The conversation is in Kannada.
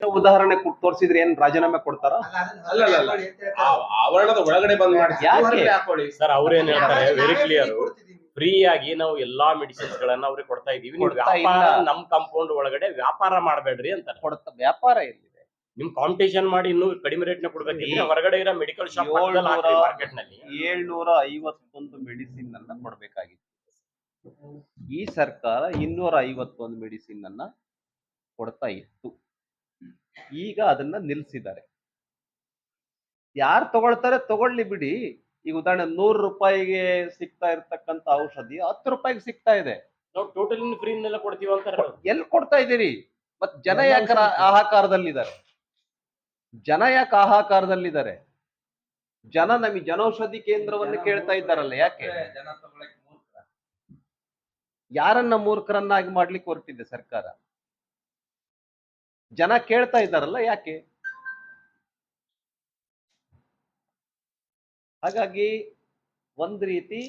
ಉದಾಹರಣೆ ಕೊಟ್ಟು ತೋರಿಸಿದ್ರೆ ಏನ್ ರಾಜೀನಾಮೆ ಕೊಡ್ತಾರ? ಅಲ್ಲ, ಅಲ್ಲ, ಅಲ್ಲ. ಆ ಆವರಣದ ಒಳಗಡೆ ಬಂದ್ ಮಾಡಿ ಯಾಕೆ? ಹಾಕೊಳ್ಳಿ. ಸರ್ ಅವ್ರೇನ್ ಹೇಳ್ತಾರೆ? Very clear. ಫ್ರೀ ಆಗಿ ನಾವು ಎಲ್ಲಾ ಮೆಡಿಸಿನ್ಸ್ ಗಳನ್ನ ಅವ್ರಿಗೆ ಕೊಡ್ತಾ ಇದೀವಿ. ನೀವು ವ್ಯಾಪಾರ ಇಲ್ಲ. ನಮ್ ಕಾಂಪೌಂಡ್ ಒಳಗಡೆ ವ್ಯಾಪಾರ ಮಾಡಬೇಡ್ರಿ ಅಂತ ಕೊಡ್ತಾ ವ್ಯಾಪಾರ ಎಲ್ಲಿದೆ ನಿಮ್ ಕಾಂಪಿಟೇಷನ್ ಮಾಡಿ ಇನ್ನು ಕಡಿಮೆ ರೇಟ್ನ ಕೊಡ್ಬೇಕಿದ್ರೆ ಹೊರಗಡೆ ಇರೋ ಮೆಡಿಕಲ್ ಶಾಪ್ ಮಾರ್ಕೆಟ್ನಲ್ಲಿ ಏಳ್ನೂರ ಐವತ್ತೊಂದು ಮೆಡಿಸಿನ್ ಅನ್ನ ಕೊಡ್ಬೇಕಾಗಿತ್ತು. ಈ ಸರ್ಕಾರ ಇನ್ನೂರ ಐವತ್ತೊಂದು ಮೆಡಿಸಿನ್ ಅನ್ನ ಕೊಡ್ತಾ ಇತ್ತು. ಈಗ ಅದನ್ನ ನಿಲ್ಲಿಸಿದ್ದಾರೆ ಯಾರು ತಗೊಳ್ತಾರೆ ತಗೊಳ್ಳಿ ಬಿಡಿ. ಈಗ ಉದಾಹರಣೆ ನೂರು ರೂಪಾಯಿಗೆ ಸಿಗ್ತಾ ಇರ್ತಕ್ಕಂತ ಔಷಧಿ ಹತ್ತು ರೂಪಾಯಿಗೆ ಸಿಗ್ತಾ ಇದೆ. ನಾವು ಟೋಟಲ್ ಫ್ರೀನೆಲ್ಲ ಕೊಡ್ತೀವಿ ಅಂತಾರೆ ಎಲ್ಲಿ ಕೊಡ್ತಾ ಇದ್ದೀರಿ? ಮತ್ ಜನ ಯಾಕ ಆಹಾಕಾರದಲ್ಲಿದ್ದಾರೆ? ಜನ ಯಾಕೆ ಆಹಾಕಾರದಲ್ಲಿದ್ದಾರೆ? ಜನ ನಮಗೆ ಜನೌಷಧಿ ಕೇಂದ್ರವನ್ನು ಕೇಳ್ತಾ ಇದ್ದಾರಲ್ಲ ಯಾಕೆ? ಜನ ಯಾರನ್ನ ಮೂರ್ಖರನ್ನಾಗಿ ಮಾಡ್ಲಿಕ್ಕೆ ಹೊರಟಿದೆ ಸರ್ಕಾರ? ಜನ ಕೇಳ್ತಾ ಇದ್ದಾರಲ್ಲ ಯಾಕೆ? ಹಾಗಾಗಿ ಒಂದ್ ರೀತಿ